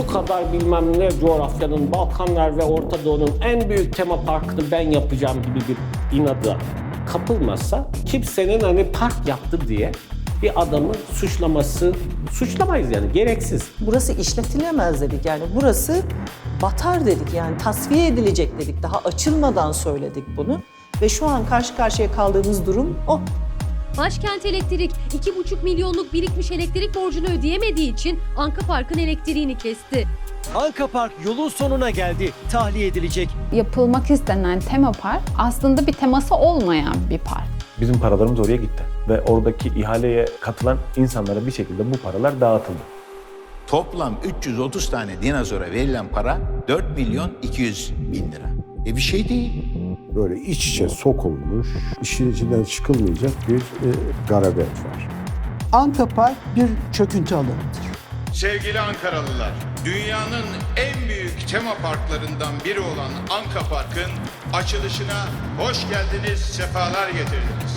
şu kadar bilmem ne coğrafyanın, Balkanlar ve Orta Doğu'nun en büyük tema parkını ben yapacağım gibi bir inada kapılmasa kimsenin hani park yaptı diye bir adamı suçlaması, suçlamayız yani gereksiz. Burası işletilemez dedik yani burası batar dedik yani tasfiye edilecek dedik. Daha açılmadan söyledik bunu ve şu an karşı karşıya kaldığımız durum o. Başkent Elektrik 2,5 milyonluk birikmiş elektrik borcunu ödeyemediği için Anka Park'ın elektriğini kesti. Anka Park yolun sonuna geldi. Tahliye edilecek. yapılmak istenen tema park aslında bir teması olmayan bir park. Bizim paralarımız oraya gitti. Ve oradaki ihaleye katılan insanlara bir şekilde bu paralar dağıtıldı. Toplam 330 tane dinozora verilen para 4 milyon 200 bin lira. E bir şey değil. Böyle iç içe sokulmuş, işin içinden çıkılmayacak bir e, garabet var. Anka Park bir çöküntü alanıdır. Sevgili Ankaralılar, dünyanın en büyük tema parklarından biri olan Anka Park'ın açılışına hoş geldiniz, sefalar getirdiniz.